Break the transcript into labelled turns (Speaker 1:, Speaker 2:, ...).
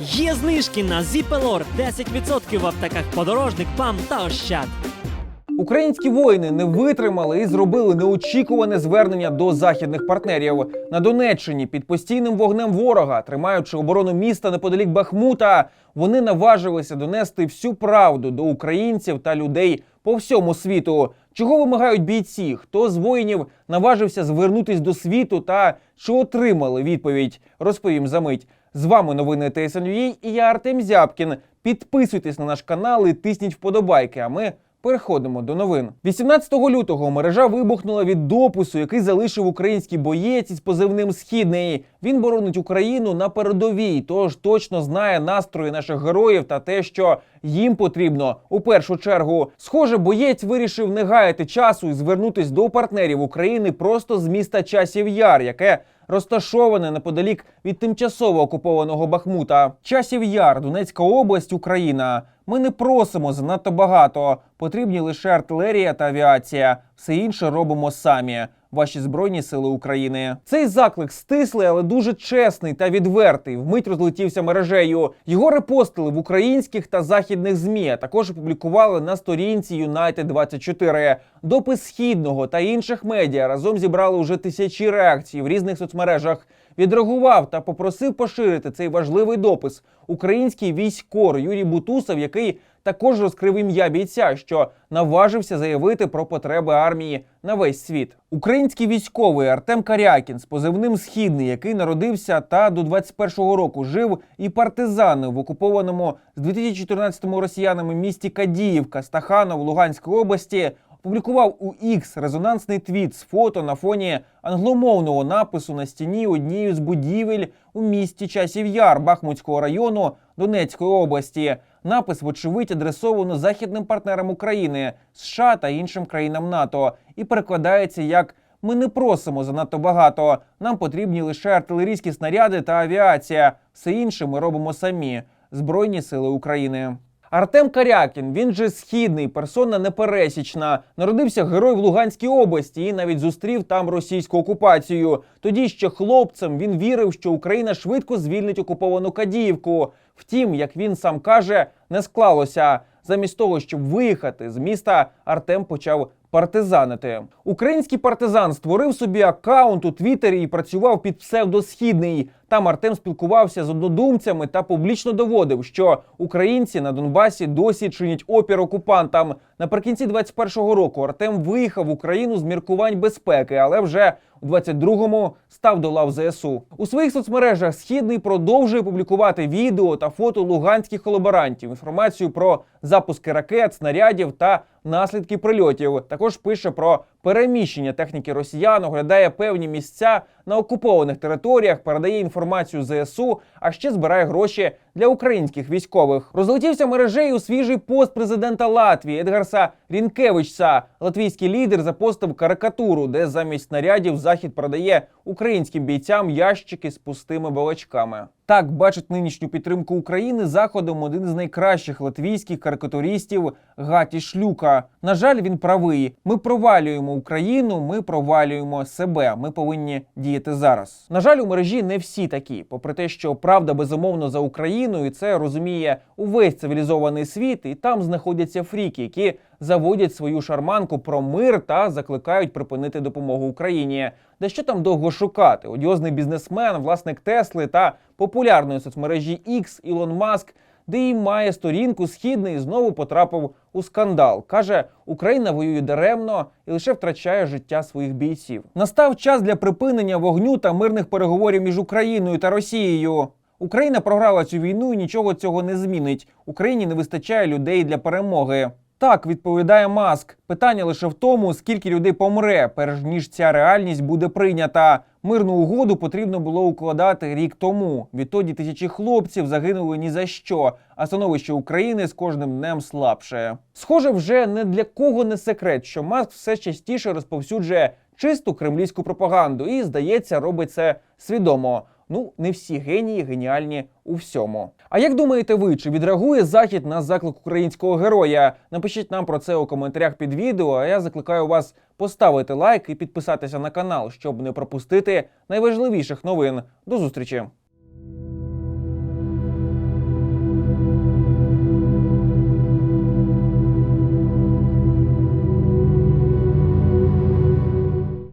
Speaker 1: Є знижки на Зіпелор 10% в аптеках подорожник, ПАМ та Ощад.
Speaker 2: Українські воїни не витримали і зробили неочікуване звернення до західних партнерів на Донеччині під постійним вогнем ворога, тримаючи оборону міста неподалік Бахмута. Вони наважилися донести всю правду до українців та людей по всьому світу. Чого вимагають бійці? Хто з воїнів наважився звернутись до світу та чи отримали відповідь? Розповім за мить. З вами новини ТСНВ і я Артем Зябкін. Підписуйтесь на наш канал і тисніть вподобайки. А ми Переходимо до новин. 18 лютого мережа вибухнула від допису, який залишив український боєць із позивним Східний. Він боронить Україну на передовій, тож точно знає настрої наших героїв та те, що їм потрібно у першу чергу. Схоже, боєць вирішив не гаяти часу і звернутись до партнерів України просто з міста Часів Яр, яке розташоване неподалік від тимчасово окупованого Бахмута. Часів Яр, Донецька область, Україна. Ми не просимо занадто багато. Потрібні лише артилерія та авіація. Все інше робимо самі. Ваші збройні сили України. Цей заклик стислий, але дуже чесний та відвертий. Вмить розлетівся мережею. Його репостили в українських та західних змі. а Також опублікували на сторінці United 24 Допис східного та інших медіа разом зібрали уже тисячі реакцій в різних соцмережах. Відреагував та попросив поширити цей важливий допис український військор Юрій Бутусов, який також розкрив ім'я бійця, що наважився заявити про потреби армії на весь світ. Український військовий Артем Карякін з позивним Східний, який народився та до 21-го року жив і партизани в окупованому з 2014 росіянами місті Кадіївка Стаханов Луганської області. Опублікував у X резонансний твіт з фото на фоні англомовного напису на стіні однієї з будівель у місті Часів Яр Бахмутського району Донецької області. Напис, вочевидь, адресовано західним партнерам України, США та іншим країнам НАТО, і перекладається як ми не просимо занадто багато. Нам потрібні лише артилерійські снаряди та авіація. Все інше ми робимо самі. Збройні сили України. Артем Карякін, він же східний, персона непересічна. Народився герой в Луганській області і навіть зустрів там російську окупацію. Тоді ще хлопцем він вірив, що Україна швидко звільнить окуповану Кадіївку. Втім, як він сам каже, не склалося. Замість того, щоб виїхати з міста, Артем почав партизанити. Український партизан створив собі аккаунт у Твіттері і працював під псевдосхідний. Там Артем спілкувався з однодумцями та публічно доводив, що українці на Донбасі досі чинять опір окупантам. Наприкінці 21-го року Артем виїхав в Україну з міркувань безпеки, але вже у 22-му став до лав ЗСУ. У своїх соцмережах східний продовжує публікувати відео та фото луганських колаборантів, інформацію про запуски ракет, снарядів та наслідки прильотів. Також пише про переміщення техніки росіян, оглядає певні місця на окупованих територіях, передає інформацію ЗСУ, а ще збирає гроші для українських військових. Розлетівся мережею свіжий пост президента Латвії Едгарса Рінкевичса. Латвійський лідер запостив карикатуру, де замість снарядів захід продає українським бійцям ящики з пустими балачками. Так бачить нинішню підтримку України заходом один з найкращих латвійських карикатуристів Гаті Шлюка. На жаль, він правий. Ми провалюємо Україну, ми провалюємо себе. Ми повинні діяти зараз. На жаль, у мережі не всі такі. Попри те, що правда безумовно за Україною, і це розуміє увесь цивілізований світ, і там знаходяться фріки, які заводять свою шарманку про мир та закликають припинити допомогу Україні. Де що там довго шукати? Одіозний бізнесмен, власник Тесли та популярної соцмережі X Ілон Маск, де і має сторінку східний, знову потрапив у скандал. каже, Україна воює даремно і лише втрачає життя своїх бійців. Настав час для припинення вогню та мирних переговорів між Україною та Росією. Україна програла цю війну і нічого цього не змінить. Україні не вистачає людей для перемоги. Так відповідає Маск. Питання лише в тому, скільки людей помре, перш ніж ця реальність буде прийнята. Мирну угоду потрібно було укладати рік тому. Відтоді тисячі хлопців загинули ні за що, а становище України з кожним днем слабше. Схоже, вже не для кого не секрет, що Маск все частіше розповсюджує чисту кремлівську пропаганду і, здається, робить це свідомо. Ну, не всі генії геніальні у всьому. А як думаєте ви, чи відреагує захід на заклик українського героя? Напишіть нам про це у коментарях під відео. А я закликаю вас поставити лайк і підписатися на канал, щоб не пропустити найважливіших новин. До зустрічі!